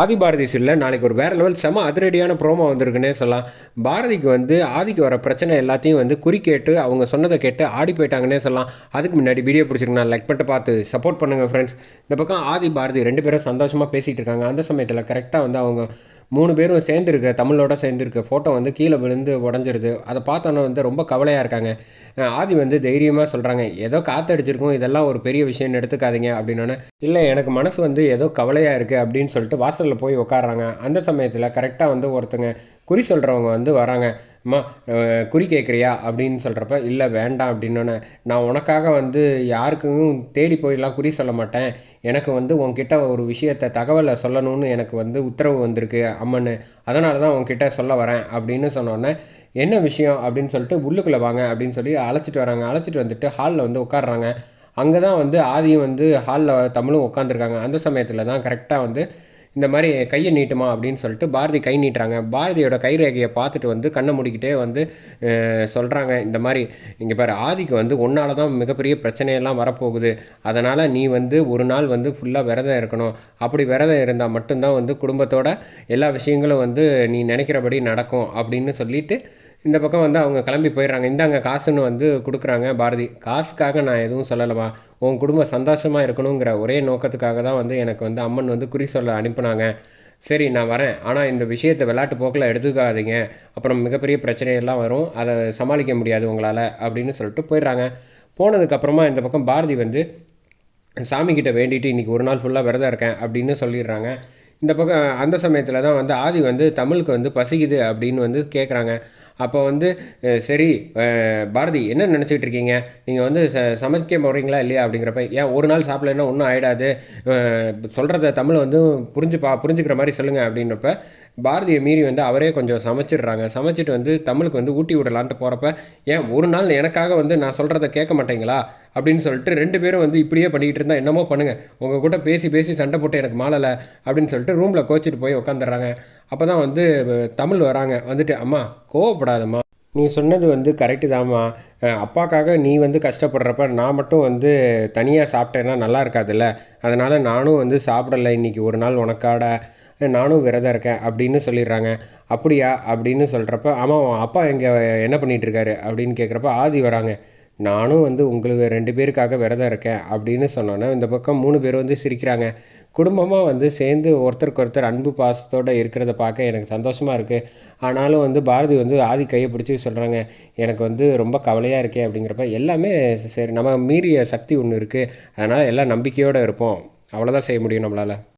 ஆதி பாரதி சீரியலில் நாளைக்கு ஒரு வேறு லெவல் செம அதிரடியான ப்ரோமோ வந்திருக்குன்னே சொல்லலாம். பாரதிக்கு வந்து ஆதிக்கு வர பிரச்சனை எல்லாத்தையும் வந்து குறிக்கேட்டு அவங்க சொன்னதை கேட்டு ஆடி போயிட்டாங்கன்னே சொல்லலாம். அதுக்கு முன்னாடி வீடியோ பிடிச்சிருக்கு நான் லைக் பண்ணிட்டு பார்த்து சப்போர்ட் பண்ணுங்கள் ஃப்ரெண்ட்ஸ் இந்த பக்கம் ஆதி பாரதி ரெண்டு பேரும் சந்தோஷமாக பேசிகிட்டு இருக்காங்க. அந்த சமயத்தில் கரெக்டாக வந்து அவங்க மூணு பேரும் சேர்ந்துருக்க தமிழோட சேர்ந்துருக்க ஃபோட்டோ வந்து கீழே விழுந்து உடஞ்சிருது. அதை பார்த்தோன்னே வந்து ரொம்ப கவலையாக இருக்காங்க. ஆதி வந்து தைரியமாக சொல்கிறாங்க ஏதோ காற்றடிச்சிருக்கும் இதெல்லாம் ஒரு பெரிய விஷயம்னு எடுத்துக்காதீங்க அப்படின்னோடனே இல்லை எனக்கு மனசு வந்து ஏதோ கவலையாக இருக்குது அப்படின்னு சொல்லிட்டு வாசலில் போய் உட்காடுறாங்க அந்த சமயத்தில் கரெக்டாக வந்து ஒருத்தங்க குறி சொல்கிறவங்க வந்து வராங்க. அம்மா குறி கேட்குறியா அப்படின்னு சொல்கிறப்ப இல்லை வேண்டாம் அப்படின்னோடனே நான் உனக்காக வந்து யாருக்கும் தேடி போயெல்லாம் குறி சொல்ல மாட்டேன். எனக்கு வந்து உன்கிட்ட ஒரு விஷயத்தை தகவலை சொல்லணும்னு எனக்கு வந்து உத்தரவு வந்திருக்கு அம்மன்னு அதனால தான் உன்கிட்ட சொல்ல வரேன் அப்படின்னு சொன்னோடனே என்ன விஷயம்? அப்படின்னு சொல்லிட்டு உள்ளுக்குள்ளே வாங்க அப்படின்னு சொல்லி அழைச்சிட்டு வராங்க. அழைச்சிட்டு வந்துட்டு ஹாலில் வந்து உட்காடுறாங்க அங்கே தான் வந்து ஆதியும் வந்து ஹாலில் தமிழும் உட்காந்துருக்காங்க அந்த சமயத்தில் தான் கரெக்டாக வந்து இந்த மாதிரி கையை நீட்டுமா அப்படின்னு சொல்லிட்டு பாரதி கை நீட்டுறாங்க. பாரதியோட கை ரேகையை பார்த்துட்டு வந்து கண்ணை மூடிக்கிட்டே வந்து சொல்கிறாங்க இந்த மாதிரி இங்கே பாரு ஆதிக்கு வந்து உன்னால தான் மிகப்பெரிய பிரச்சனையெல்லாம் வரப்போகுது. அதனால் நீ வந்து ஒரு நாள் வந்து ஃபுல்லாக விரதம் இருக்கணும். அப்படி விரதம் இருந்தால் மட்டும்தான் வந்து குடும்பத்தோட எல்லா விஷயங்களும் வந்து நீ நினைக்கிறபடி நடக்கும் அப்படின்னு சொல்லிட்டு இந்த பக்கம் வந்து அவங்க கிளம்பி போயிடுறாங்க. இந்தாங்க காசுன்னு வந்து கொடுக்குறாங்க பாரதி. காசுக்காக நான் எதுவும் சொல்லலமா உன் குடும்பம் சந்தோஷமாக இருக்கணுங்கிற ஒரே நோக்கத்துக்காக தான் வந்து எனக்கு வந்து அம்மன் வந்து குறி சொல்ல அனுப்புனாங்க. சரி நான் வரேன். ஆனால் இந்த விஷயத்தை விளையாட்டு போக்கில் எடுத்துக்காதீங்க. அப்புறம் மிகப்பெரிய பிரச்சனையெல்லாம் வரும். அதை சமாளிக்க முடியாது உங்களால் அப்படின்னு சொல்லிட்டு போயிடுறாங்க. போனதுக்கப்புறமா இந்த பக்கம் பாரதி வந்து சாமிக்கிட்ட வேண்டிட்டு இன்றைக்கி ஒரு நாள் ஃபுல்லாக விரதம் இருக்கேன் அப்படின்னு சொல்லிடுறாங்க. இந்த பக்கம் அந்த சமயத்தில் தான் வந்து ஆதி வந்து தமிழுக்கு வந்து பசிக்குது அப்படின்னு வந்து கேட்குறாங்க அப்போ வந்து சரி பாரதி என்ன நினச்சிக்கிட்டு இருக்கீங்க? நீங்கள் வந்து ச சமைக்க போகிறீங்களா இல்லையா அப்படிங்கிறப்ப ஏன் ஒரு நாள் சாப்பிடலைன்னா ஒன்றும் ஆகிடாது சொல்கிறத தமிழ் வந்து புரிஞ்சுப்பா புரிஞ்சுக்கிற மாதிரி சொல்லுங்கள் அப்படின்றப்ப பாரதியை மீறி வந்து அவரே கொஞ்சம் சமைச்சிடுறாங்க. சமைச்சிட்டு வந்து தமிழுக்கு வந்து ஊட்டி விடலான்ட்டு போகிறப்ப ஏன் ஒரு நாள் எனக்காக வந்து நான் சொல்கிறத கேட்க மாட்டீங்களா? அப்படின்னு சொல்லிட்டு ரெண்டு பேரும் வந்து இப்படியே பண்ணிக்கிட்டு இருந்தால் என்னமோ பண்ணுங்கள் உங்கள் கூட பேசி பேசி சண்டை போட்டு எனக்கு மாளலை அப்படின்னு சொல்லிட்டு ரூமில் கோச்சிட்டு போய் உட்காந்துடுறாங்க அப்போ தான் வந்து தமிழ் வராங்க. வந்துட்டு அம்மா கோவப்படாதம்மா. நீ சொன்னது வந்து கரெக்டு தாம்மா. அப்பாக்காக நீ வந்து கஷ்டப்படுறப்ப நான் மட்டும் வந்து தனியாக சாப்பிட்டேன்னா நல்லா இருக்காதுல்ல. அதனால் நானும் வந்து சாப்பிடலை. இன்னைக்கு ஒரு நாள் உனக்காட. நானும் விரதம் இருக்கேன் அப்படின்னு சொல்லிடுறாங்க. அப்படியா? அப்படின்னு சொல்கிறப்ப ஆமாம் அப்பா எங்கே என்ன பண்ணிகிட்ருக்காரு அப்படின்னு கேட்குறப்ப ஆதி வராங்க. நானும் வந்து உங்களுக்கு ரெண்டு பேருக்காக விரதம் இருக்கேன். அப்படின்னு சொன்னோன்னே இந்த பக்கம் மூணு பேர் வந்து சிரிக்கிறாங்க. குடும்பமாக வந்து சேர்ந்து ஒருத்தருக்கு ஒருத்தர் அன்பு பாசத்தோடு இருக்கிறத பார்க்க எனக்கு சந்தோஷமாக இருக்குது ஆனாலும் வந்து பாரதி வந்து ஆதி கையை பிடிச்சி சொல்கிறாங்க எனக்கு வந்து ரொம்ப கவலையாக இருக்கே அப்படிங்கிறப்ப எல்லாமே சரி நம்ம மீறிய சக்தி ஒன்று இருக்குது அதனால் எல்லாம் நம்பிக்கையோடு இருப்போம். அவ்வளோதான் செய்ய முடியும் நம்மளால்.